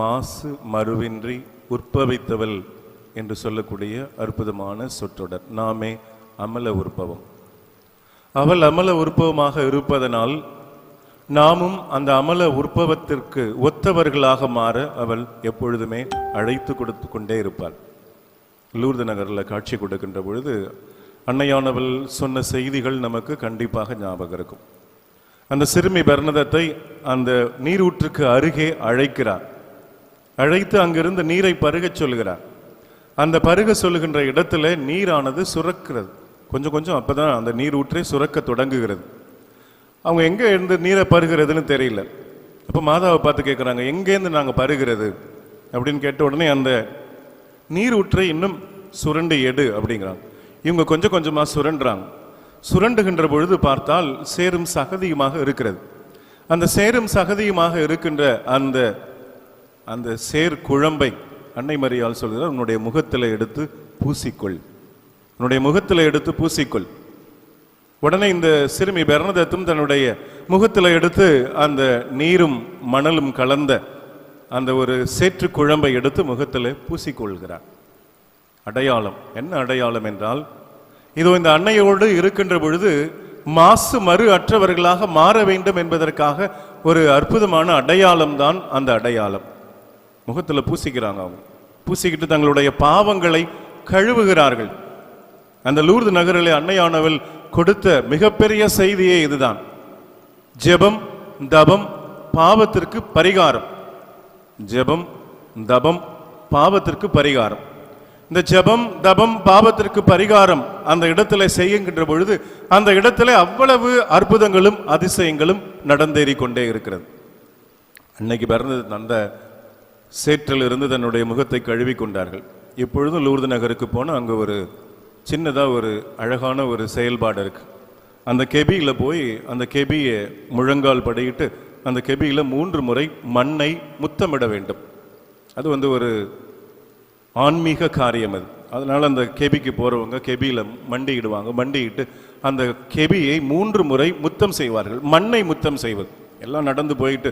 மாசு மறுவின்றி உற்பவித்தவள் என்று சொல்லக்கூடிய அற்புதமான சொற்றொடர். நாமே அமல உற்பவம். அவள் அமல உற்பவமாக இருப்பதனால் நாமும் அந்த அமல உற்பவத்திற்கு ஒத்தவர்களாக மாற அவள் எப்பொழுதுமே அழைத்து கொடுத்து கொண்டே இருப்பாள். லூர்து நகரில் காட்சி கொடுக்கின்ற பொழுது அன்னையானவள் சொன்ன செய்திகள் நமக்கு கண்டிப்பாக ஞாபகம் இருக்கும். அந்த சிறுமி பர்ணதத்தை அந்த நீரூற்றுக்கு அருகே அழைக்கிறார். அழைத்து அங்கிருந்து நீரை பருகச் சொல்கிறார். அந்த பருக சொல்லுகின்ற இடத்துல நீரானது சுரக்கிறது. கொஞ்சம் கொஞ்சம் அப்போதான் அந்த நீரூற்றை சுரக்க தொடங்குகிறது. அவங்க எங்கே இருந்து நீரை பருகிறதுன்னு தெரியல. அப்போ மாதாவை பார்த்து கேட்குறாங்க எங்கேருந்து நாங்கள் பருகிறது? அப்படின்னு கேட்ட உடனே அந்த நீரூற்றை இன்னும் சுரண்டு எடு அப்படிங்கிறாங்க. இவங்க கொஞ்சம் கொஞ்சமாக சுரண்டுறாங்க. சுரண்டுகின்ற பொழுது பார்த்தால் சேரும் சகதியுமாக இருக்கிறது. அந்த சேரும் சகதியுமாக இருக்கின்ற அந்த அந்த சேர் குழம்பை அன்னை மரியால் சொல்கிறார் உன்னுடைய முகத்தில் எடுத்து பூசிக்கொள். உன்னுடைய முகத்தில் எடுத்து பூசிக்கொள். உடனே இந்த சிறுமி பெர்னதத்தும் தன்னுடைய முகத்தில் எடுத்து அந்த நீரும் மணலும் கலந்த அந்த ஒரு சேற்று குழம்பை எடுத்து முகத்தில் பூசிக்கொள்கிறார். அடையாளம் என்ன அடையாளம் என்றால் இதோ இந்த அன்னையோடு இருக்கின்ற பொழுது மாசு மறு அற்றவர்களாக மாற வேண்டும் என்பதற்காக ஒரு அற்புதமான அடையாளம் தான் அந்த அடையாளம். முகத்தில் பூசிக்கிறாங்க அவங்க. பூசிக்கிட்டு தங்களுடைய பாவங்களை கழுவுகிறார்கள். அந்த லூர்து நகரிலே அன்னையானவள் கொடுத்த மிகப்பெரிய செய்தியே இதுதான். ஜெபம் தபம் பாவத்திற்கு பரிகாரம். ஜெபம் தபம் பாவத்திற்கு பரிகாரம். இந்த ஜெபம் தபம் பாவத்திற்கு பரிகாரம் அந்த இடத்துல செய்யுங்கின்ற பொழுது அந்த இடத்துல அவ்வளவு அற்புதங்களும் அதிசயங்களும் நடந்தேறிக் கொண்டே இருக்கிறது. அன்னைக்கு பிறந்தது அந்த சேற்றில் இருந்து தன்னுடைய முகத்தை கழுவி கொண்டார்கள். இப்பொழுதும் லூர்து நகருக்கு போனால் அங்கே ஒரு சின்னதாக ஒரு அழகான ஒரு செயல்பாடு இருக்குது அந்த கெபியில் போய் அந்த கெபியை முழங்கால் படையிட்டு அந்த கெபியில் மூன்று முறை மண்ணை முத்தமிட வேண்டும். அது வந்து ஒரு ஆன்மீக காரியம் அது. அதனால் அந்த கெபிக்கு போகிறவங்க கெபியில் மண்டியிடுவாங்க. மண்டியிட்டு அந்த கெபியை மூன்று முறை முத்தம் செய்வார்கள். மண்ணை முத்தம் செய்வது. எல்லாம் நடந்து போயிட்டு